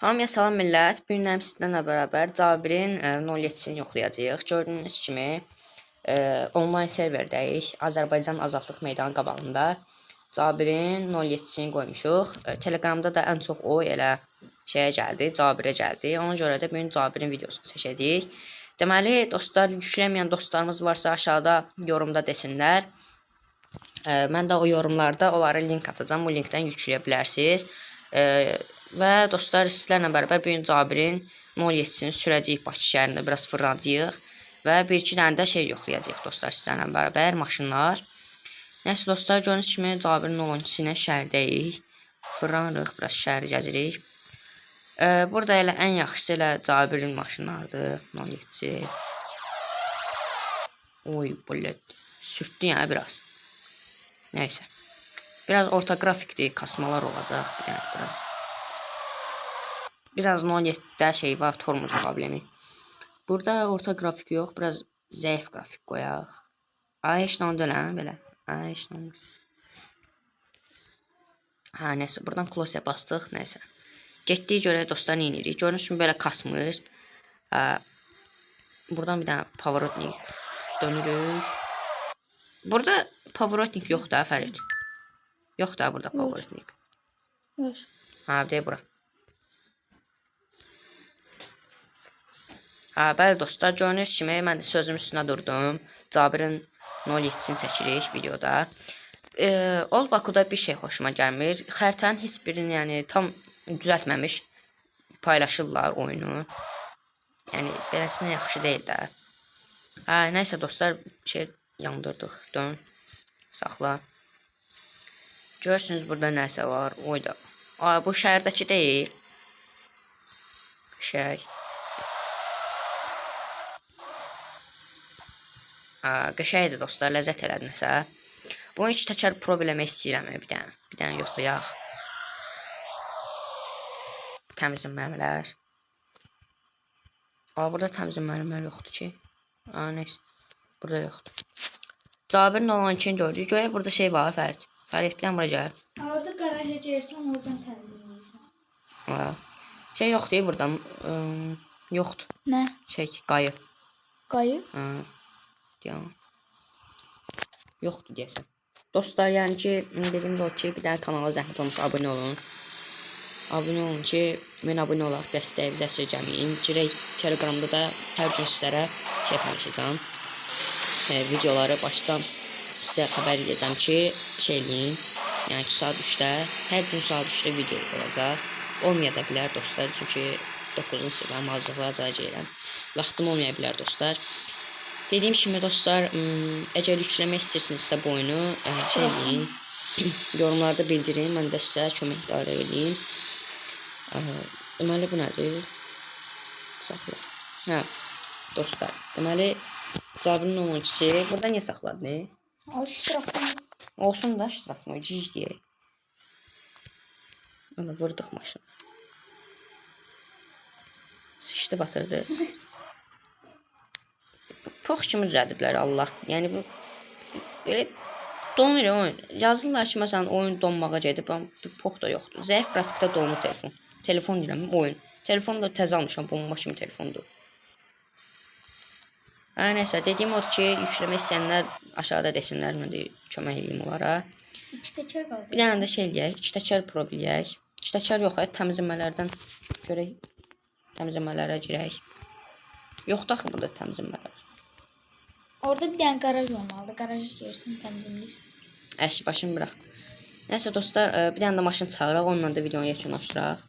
Hamıya salam millət. Bu gün sizlərlə bərabər Cabirin e, 07-sini yoxlayacağıq. Gördüyünüz kimi e, onlayn serverdəyik. Azərbaycan Azadlıq Meydanı qabağında Cabirin 07-sini qoymuşuq. E, Telegramda da ən çox o elə şeyə gəldi, Cabirə gəldi. Ona görə də bu gün Cabirin videosunu çəkəcəyik. Deməli, dostlar, yüklənməyən dostlarımız varsa aşağıda yorumda desinlər. E, mən də o yorumlarda onlara link atacağım. Bu linkdən yükləyə bilərsiniz. Və dostlar, sizlərlə bərabər bu gün Cabirin 07-sini sürəcəyik Bakı şəhərində biraz fırladacağıq və bir-iki dənə də şey yoxlayacağıq dostlar sizlərlə bərabər maşınlar. Nəsə dostlar, gördüyünüz kimi Cabirin 12-si ilə şəhərdəyik. Fırlanırıq, biraz şəhəri gəzirik. E, burada elə ən yaxşısı elə Cabirin maşınlarıdır, 07-si. Oy, bullet. Sürtdü yəni biraz. Neyse. Biraz orta grafikli kasmalar olacaq. Yəni biraz biraz Non-7-də şey var, tormoz problemi. Burada orta grafik yox, biraz zəif qrafik qoyaq. AES-lə hə, belə. AES-lə. Hə, nəsə burdan close-a bastıq, nəsə. Getdik görək dostlar nə edirik. Gördüyünüz kimi belə kasmır. Hə, buradan bir dənə pavrotnik dönürük. Burada pavrotnik yox da Fərid. Yok da burada Powernik. Var. Ha bir de bura. Ha bəli dostlar görünür kimi mən də sözümün üstünə durdum. Cabirin 07-sini çəkirik videoda. E, Ol Bakuda bir şey xoşuma gəlmir. Xəritənin heç birini yəni tam düzəltməmiş paylaşırlar oyunu. Yəni beləsinə yaxşı deyil də. Hə, nəysə dostlar, şey yandırdıq. Dön. Saxla. Görürsünüz burada nəsə var. Oyda. Ay, bu şəhərdəki deyil. Şey. Aa, qəşəngdir dostlar, ləzzət elədinizsə. Bunun üç təkər problemi istəyirəm bir dənə. Bir dənə yoxlayaq. Təmizlənmələr. Aa, burada təmizlənmələr yoxdur ki. Aa, neysə. Burada yoxdur. Cabirin olan için gördük. Görək burada şey var, Fərid. Fərid bir dənə bura gəl. Orada garaja girsən, oradan təmizləyirsən. Aa. Şey yoxdur burada. Im, yoxdur. Nə? Şey, qayı. Qayı? Ha. Ya. Yoxdur deyəsən. Dostlar, yəni ki, dediyimiz o ki, bir dənə kanala zəhmət olmasa abunə olun. Abunə olun ki, mən abunə olaq, dəstəyimizi əsirgəməyin. Girək Telegramda da hər gün sizlərə şey paylaşacağam. E, videoları başdan sizə xəbər edəcəm ki, şey eləyin. Yəni ki, saat 3-də, hər gün saat 3-də video olacaq. Olmaya da bilər dostlar, çünki 9-cu sinifə hazırlığa gəlirəm. Vaxtım olmaya bilər dostlar. Dediyim kimi dostlar, əgər yükləmək istəyirsinizsə bu oyunu, ə, şey eləyin, yorumlarda bildirin, mən də sizə kömək idarə edeyim. Deməli bu nədir? Saxla. Hə, dostlar, deməli Cabirin 12-si burada niyə saxladın? O ştrafını. Olsun da ştrafını cic deyə. Ana vurdıq maşını. Sıçdı batırdı. Çox kimi düzəldiblər Allah. Yəni bu belə donur oyun. Yazırlar ki, məsələn, oyun donmağa gedib, amma pox da yoxdur. Zəif qrafikdə donur telefon. Telefon deyirəm, oyun. Telefon da təzə almışam, bomba kimi telefondur. Hə, nəsə, dediyim odur ki, yükləmək istəyənlər aşağıda desinlər, mən də kömək edeyim onlara. İki təkər qaldı. Bir dənə də şey eləyək, iki təkər pro eləyək. İki təkər yox, təmizləmələrdən görək. Təmizləmələrə girək. Yoxdur axı burada təmizləmələr. Orada bir dənə qaraj olmalıdır. Garaja girsən, təmizləyirsən. Əşi başım bırax. Nəysə dostlar, e, bir dənə də maşın çağıraq, onunla da videonu yekunlaşdıraq.